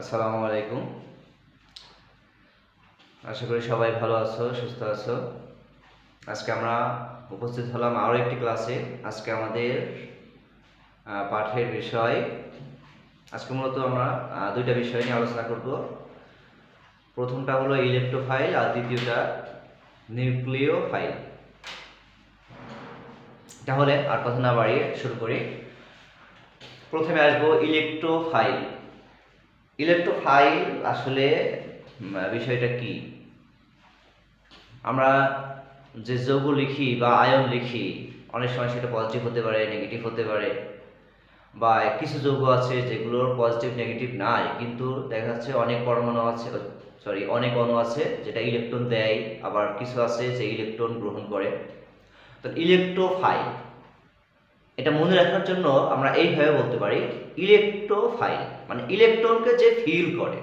আসসালামু আলাইকুম। আশা করি সবাই ভালো আছো, সুস্থ আছো। আজকে আমরা উপস্থিত হলাম আরও একটি ক্লাসে। আজকে আমাদের পাঠের বিষয়, আজকে মূলত আমরা দুইটা বিষয় নিয়ে আলোচনা করব। প্রথমটা হলো ইলেকট্রোফাইল আর দ্বিতীয়টা নিউক্লিয় ফাইল তাহলে আর কথা না বাড়িয়ে শুরু করি। প্রথমে আসব ইলেকট্রোফাইল। ইলেকট্রোফাইল আসলে বিষয়টা কি? আমরা যে যৌগ লিখি বা আয়ন লিখি, অনেক সময় সেটা পজিটিভ হতে পারে নেগেটিভ হতে পারে, বা কিছু যৌগ আছে যেগুলোর পজিটিভ নেগেটিভ নাই, কিন্তু দেখা যাচ্ছে অনেক পরমাণু আছে সরি অনেক অণু আছে যেটা ইলেকট্রন দেয়, আবার কিছু আছে যে ইলেকট্রন গ্রহণ করে। তো ইলেকট্রোফাইল এটা মনে রাখার জন্য আমরা এইভাবে বলতে পারি ইলেকট্রোফাইল মানে ইলেকট্রনকে যে ফিল করে।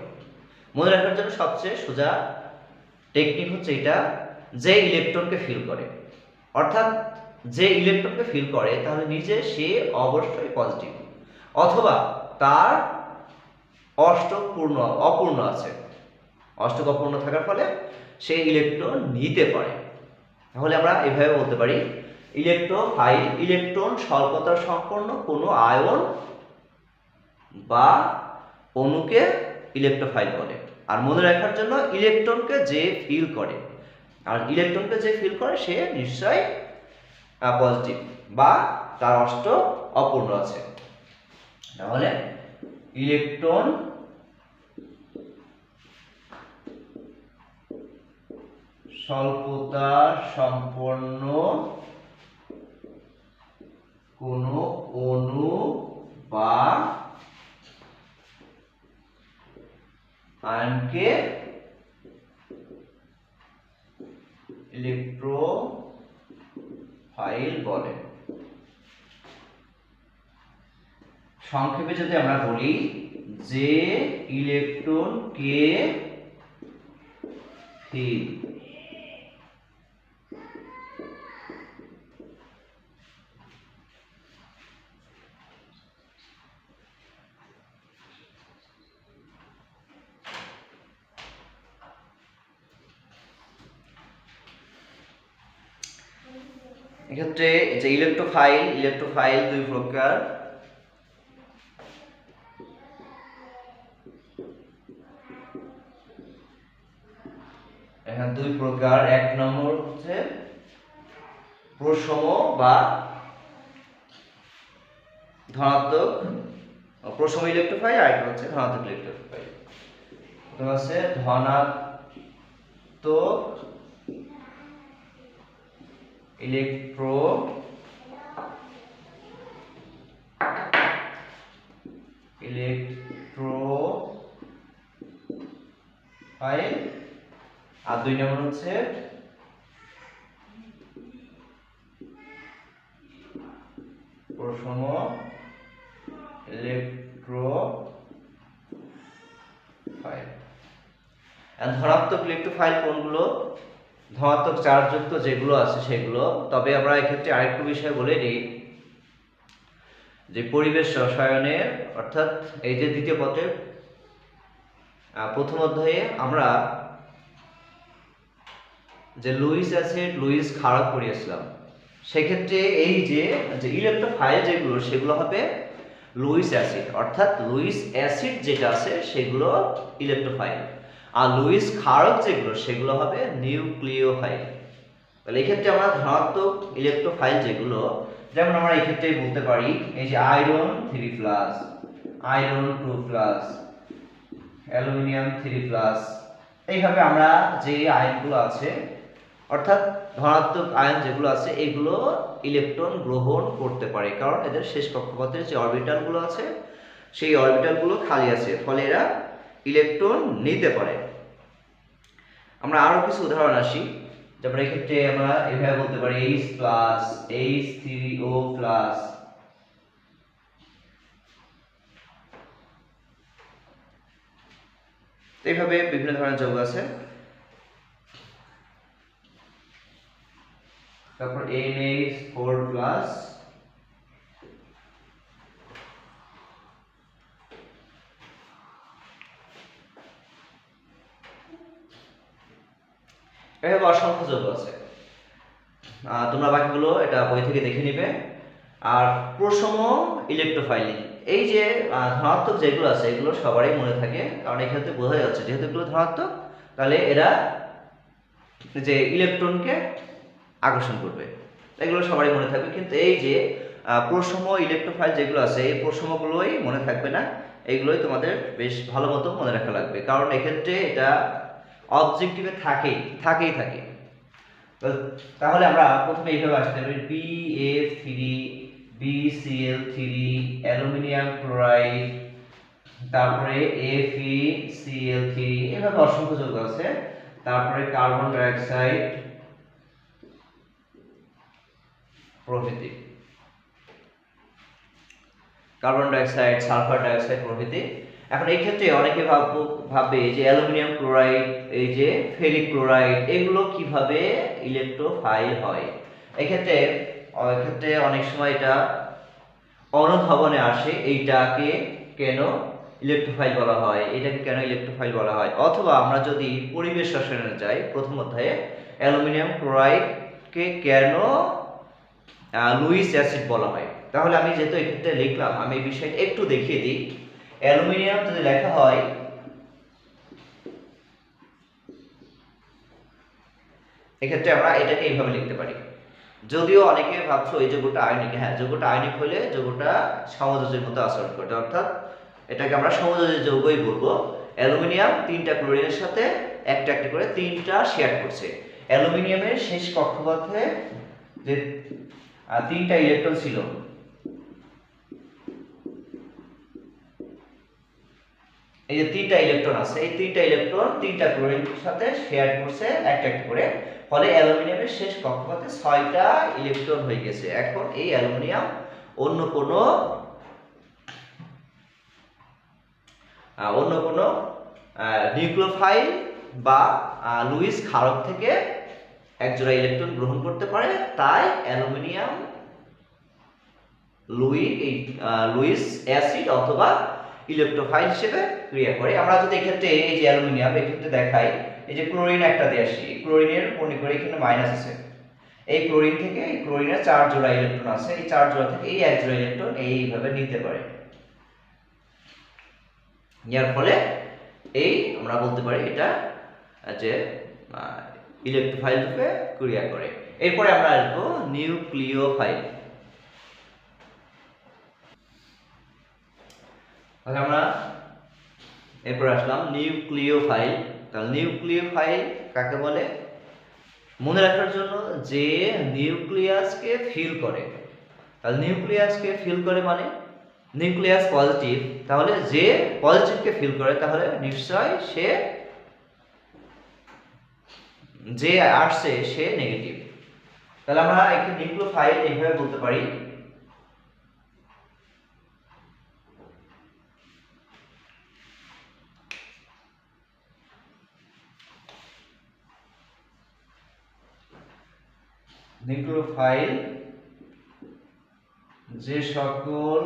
মনে রাখার জন্য সবচেয়ে সোজা টেকনিক হচ্ছে এটা, যে ইলেকট্রনকে ফিল করে। অর্থাৎ যে ইলেকট্রনকে ফিল করে, তাহলে নিজে সে অবশ্যই পজিটিভ অথবা তার অষ্টক পূর্ণ, অপূর্ণ আছে। অষ্টক অপূর্ণ থাকার ফলে সে ইলেকট্রন নিতে পারে। তাহলে আমরা এভাবে বলতে পারি ইলেকট্রোফাইল, ইলেকট্রন স্বল্পতা সম্পন্ন কোনো আয়ন বা অণুকে ইলেকট্রোফাইল বলে আর মনে রাখার জন্য ইলেকট্রনকে যে ফিল করে। আর ইলেকট্রনকে যে ফিল করে, সে নিশ্চয়ই পজিটিভ বা তার অষ্ট অপূর্ণ আছে। তাহলে ইলেকট্রন স্বল্পতা সম্পন্ন কোনো অণু বা আয়নকে ইলেকট্রোফাইল বলে। সংক্ষেপে যদি আমরা বলি যে ইলেকট্রন কে ফিল এক্ষেত্রে যে ইলেকট্রোফাইল ইলেকট্রোফাইল দুই প্রকার। এখানে দুই প্রকার, এক নম্বর হচ্ছে প্রসম বা ধনাত্মক, প্রসম ইলেকট্রোফাইল আর একটা হচ্ছে ধনাত্মক ইলেকট্রোফাইল এটা হচ্ছে ধনাত্মক ইলেকট্রো ইলেকট্রো ফাইল আর দুই নম্বর হচ্ছে প্রসম ইলেকট্রো ফাইল ধনাত্মক ইলেকট্রোফাইল কোনগুলো? ধনাত্মক চার্জযুক্ত যেগুলো আছে সেগুলো। তবে আমরা এক্ষেত্রে আরেকটু বিষয় বলে নিই। যে পরিবেশ রসায়নের অর্থাৎ এই যে দ্বিতীয় আহ, প্রথম অধ্যায়ে আমরা যে লুইস অ্যাসিড লুইস খারাপ করিয়েছিলাম সেক্ষেত্রে এই যে যে ইলেকট্রোফাইল যেগুলো সেগুলো হবে লুইস অ্যাসিড। অর্থাৎ লুইস অ্যাসিড যেটা আছে সেগুলো ইলেকট্রোফাইল। আর লুইস ক্ষারক যেগুলো, সেগুলো হবে নিউক্লিওফাইল তাহলে এক্ষেত্রে আমরা ধনাত্মক ইলেকট্রোফাইল যেগুলো, যেমন আমরা এক্ষেত্রে বলতে পারি, এই যে iron three plus, iron two plus, aluminium three plus, এইভাবে আমরা যে আয়নগুলো আছে, অর্থাৎ ধনাত্মক আয়ন যেগুলো আছে, এগুলো ইলেকট্রন গ্রহণ করতে পারে। কারণ এদের শেষ কক্ষপথের যে অরবিটালগুলো আছে, সেই অরবিটালগুলো খালি আছে, ফলে এরা ইলেকট্রন নিতে পারে। আমরা আরও কিছু উদাহরণ আসি। যেমন এক্ষেত্রে আমরা এভাবে বলতে পারি H plus H three O plus এইভাবে বিভিন্ন ধরনের যৌগ আছে। তারপর এন এইচ ফোর প্লাস এভাবে অসংখ্য যৌগ আছে। তোমরা বাকিগুলো এটা বই থেকে দেখে নিবে। আর প্রসম ইলেকট্রোফাইলিং এই যে ধনাত্মক যেগুলো আছে, এগুলো সবারই মনে থাকে। কারণ এক্ষেত্রে বোঝা যাচ্ছে, যেহেতু এগুলো ধনাত্মক, তাহলে এরা যে ইলেকট্রনকে আকর্ষণ করবে। এগুলো সবারই মনে থাকবে। কিন্তু এই যে প্রসম ইলেকট্রোফাইল যেগুলো আছে, এই প্রসমগুলোই মনে থাকবে না। এইগুলোই তোমাদের বেশ ভালো মতো মনে রাখা লাগবে। কারণ এক্ষেত্রে এটা অবজেক্টিভে থাকেই থাকেই থাকে। তো তাহলে আমরা প্রথমে এইভাবে আসতে পারি B F three B C L three aluminium chloride, তারপরে F E C L three এভাবে অসংখ্য যৌগ আছে। তারপরে কার্বন ডাইঅক্সাইড প্রভৃতি। কার্বন ডাইঅক্সাইড, সালফার ডাইঅক্সাইড প্রভৃতি। এখন এই ক্ষেত্রে অনেকে ভাববো ভাববে যে অ্যালুমিনিয়াম ক্লোরাইড, এই যে ফেরিক ক্লোরাইড, এগুলো কীভাবে ইলেকট্রোফাইল হয়? এক্ষেত্রে এক্ষেত্রে অনেক সময় এটা অনুধাবনে আসে, এইটাকে কেন ইলেকট্রোফাইল বলা হয়, এটাকে কেন ইলেকট্রোফাইল বলা হয়? অথবা আমরা যদি পরিবেশ রসায়নে যাই, প্রথম অধ্যায়ে, অ্যালুমিনিয়াম ক্লোরাইডকে কেন লুইস অ্যাসিড বলা হয়? তাহলে আমি যেহেতু এক্ষেত্রে লিখলাম, আমি এই বিষয়টা একটু দেখিয়ে দিই। অ্যালুমিনিয়াম যদি লেখা হয়, এক্ষেত্রে আমরা এটাকে এইভাবে লিখতে পারি। যদিও অনেকে ভাবছ এই যোগটা আয়নিক। হ্যাঁ যোগটা আয়নিক হলে যোগটা সমযোজের মতো আচরণ করবে। অর্থাৎ এটাকে আমরা সমযোজী যৌগই বলব। অ্যালুমিনিয়াম তিনটা ক্লোরিনের সাথে একটা একটা করে তিনটা শেয়ার করছে। অ্যালুমিনিয়ামের শেষ কক্ষপথে যে তিনটা ইলেকট্রন ছিল এই যে তিনটা ইলেকট্রন আছে, এই তিনটা ইলেকট্রন তিনটা ক্লোরিনের সাথে শেয়ার করছে, একটা একটা করে। ফলে অ্যালুমিনিয়ামের শেষ কক্ষপথে ছয়টা ইলেকট্রন হয়ে গেছে। এখন এই অ্যালুমিনিয়াম অন্য কোনো অন্য কোনো নিউক্লিওফাইল বা লুইস ক্ষারক থেকে একজোড়া ইলেকট্রন গ্রহণ করতে পারে। তাই অ্যালুমিনিয়াম, লুই, এই লুইস অ্যাসিড অথবা ইলেকট্রোফাইল হিসেবে ক্রিয়া করে। আমরা যদি এক্ষেত্রে এই যে অ্যালুমিনিয়াম, এক্ষেত্রে দেখাই, এই যে ক্লোরিন একটা দিয়ে আসি, ক্লোরিনের মনে করে এখানে মাইনাস আছে। এই ক্লোরিন থেকে এই ক্লোরিনের চার জোড়া ইলেকট্রন আছে, এই চার জোড়া থেকে এই এক জোড়া ইলেকট্রন এইভাবে নিতে পারে। নেওয়ার ফলে এই আমরা বলতে পারি এটা যে ইলেকট্রোফাইল রূপে ক্রিয়া করে। এরপরে আমরা আসব নিউক্লিওফাইল তাহলে আমরা এরপর আসলাম নিউক্লিওফাইল। তাহলে নিউক্লিওফাইল কাকে বলে? মনে রাখার জন্য যে নিউক্লিয়াসকে ফিল করে। তাহলে নিউক্লিয়াসকে ফিল করে মানে? Nucleus positive. তাহলে যে পজিটিভকে ফিল করে, তাহলে নিশ্চয় সে যে আসছে সে নেগেটিভ। তাহলে আমরা একটি নিউক্লিওফাইল এইভাবে বলতে পারি। নিউক্লিওফাইল যে সকল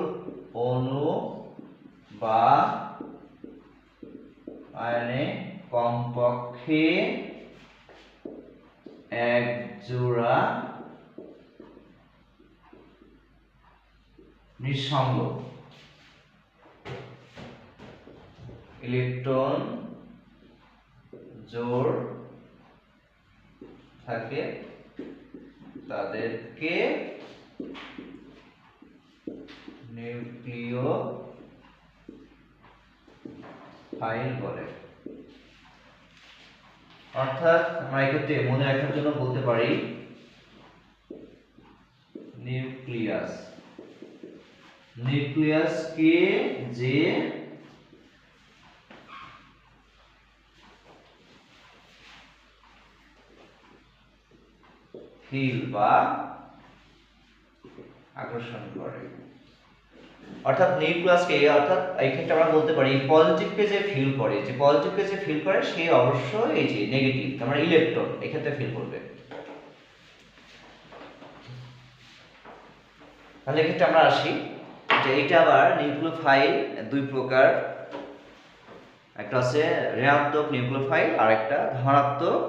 অণু বা আয়নে কমপক্ষে এক জোড়া নিঃসঙ্গ ইলেকট্রন জোড় থাকে তাদেরকে নিউক্লিয় ফাইল বলে। অর্থাৎ আমরা এক্ষেত্রে মনে রাখার জন্য বলতে পারি নিউক্লিয়াস। নিউক্লিয়াসকে যে ফিল বা আকর্ষণ করে। অর্থাৎ নিউক্লিয়াসকে অর্থাৎ এই ক্ষেত্রে আমরা বলতে পারি, পজিটিভকে যে ফিল করে, যে পজিটিভকে যে ফিল করে, সে অবশ্যই এই যে নেগেটিভ আমরা ইলেকট্রন এক্ষেত্রে ফিল করবে। তাহলে এক্ষেত্রে আমরা আসি, যে এটা আবার নিউক্লিওফাইল, দুই প্রকার। একটা আছে ঋণাত্মক নিউক্লিওফাইল আর একটা ধনাত্মক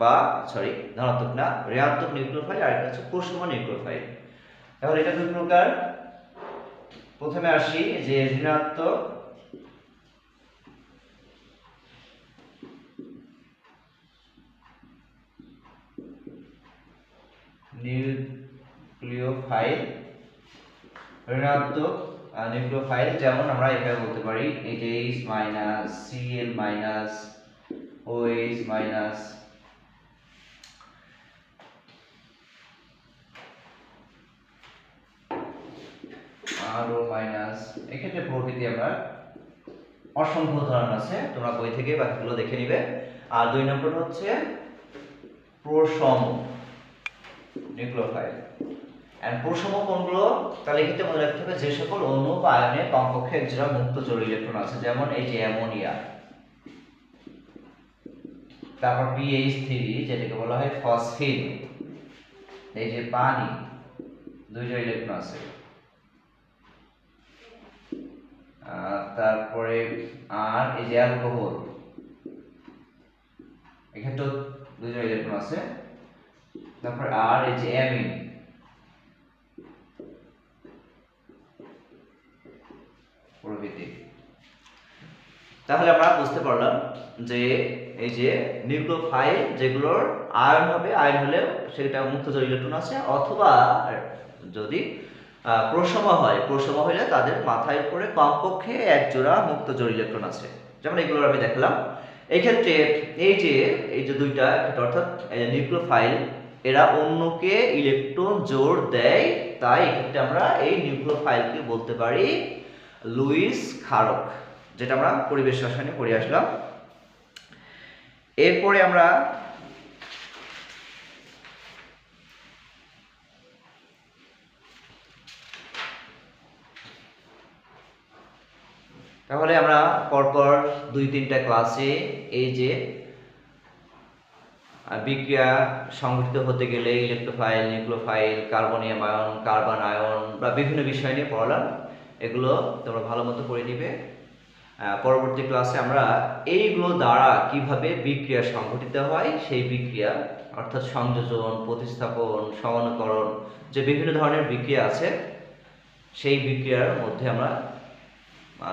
বা সরি ধনাত্মক না, ঋণাত্মক নিউক্লিওফাইল আর একটা হচ্ছে প্রসম নিউক্লিওফাইল তাহলে এটা দুই প্রকার। প্রথমে আসি যে ঋণাত্মক নিউক্লিওফাইল ঋণাত্মক নিউক্লিওফাইল যেমন আমরা এটা বলতে পারি H minus CL minus OH minus O minus এক্ষেত্রে প্রকৃতি আমরা অসংখ্য উদাহরণ আছে, তোমরা বই থেকে বাকিগুলো দেখে নিবে। আর দুই নম্বর হচ্ছে প্রসম নিউক্লিওফাইল। এন্ড প্রসম কোনগুলো তাহলে এক্ষেত্রে মনে রাখতে হবে যে সকল অণু বা আয়নে কমপক্ষে এক জোড়া মুক্ত জোড় ইলেকট্রন আছে, যেমন এই যে অ্যামোনিয়া। তারপর পিএইচ থ্রি যেটাকে বলা হয় ফসফিন এই যে পানি, দুই জোড়া ইলেকট্রন আছে। তারপরে আর এই যে অ্যালকোহল এক্ষেত্রেও দুই জোড়া ইলেকট্রন আছে। তারপর আর এই যে অ্যামিন, প্রভৃতি। তাহলে আমরা বুঝতে পারলাম যে এই যে নিউক্লিওফাইল যেগুলোর আয়ন হবে, আয়ন হলেও সেটা মুক্ত ইলেকট্রন আছে, অথবা যদি আহ, প্রসম হয়। প্রসম হলে তাদের মাথায় উপরে কমপক্ষে এক জোড়া মুক্ত জড় ইলেকট্রন আছে। যেমন এগুলো আমি দেখলাম। এই ক্ষেত্রে এই যে এই যে দুইটা অর্থাৎ নিউক্লিওফাইল এরা অন্যকে ইলেকট্রন জোর দেয়। তাই এক্ষেত্রে আমরা এই নিউক্লিওফাইলকে বলতে পারি লুইস ক্ষারক যেটা আমরা পরিবেশ রসায়নে পড়ে আসলাম। এরপরে আমরা তাহলে আমরা পরপর দুই, তিনটা ক্লাসে এই যে বিক্রিয়া সংঘটিত হতে গেলে electrophile nucleophile carbonium ion carbanion বা বিভিন্ন বিষয় নিয়ে পড়ালাম। এগুলো তোমরা ভালো মতো পড়ে নিবে। পরবর্তী ক্লাসে আমরা এইগুলো দ্বারা কীভাবে বিক্রিয়া সংঘটিত হয়, সেই বিক্রিয়া, অর্থাৎ সংযোজন, প্রতিস্থাপন, সমানুকরণ, যে বিভিন্ন ধরনের বিক্রিয়া আছে, সেই বিক্রিয়ার মধ্যে আমরা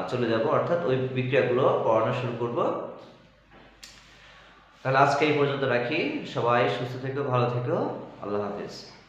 চলে যাব। অর্থাৎ ওই বিক্রিয়াগুলো পড়ানো শুরু করব। তাহলে আজকে এই পর্যন্ত রাখি। সবাই সুস্থ থেকো, ভালো থেকো। আল্লাহ হাফিজ।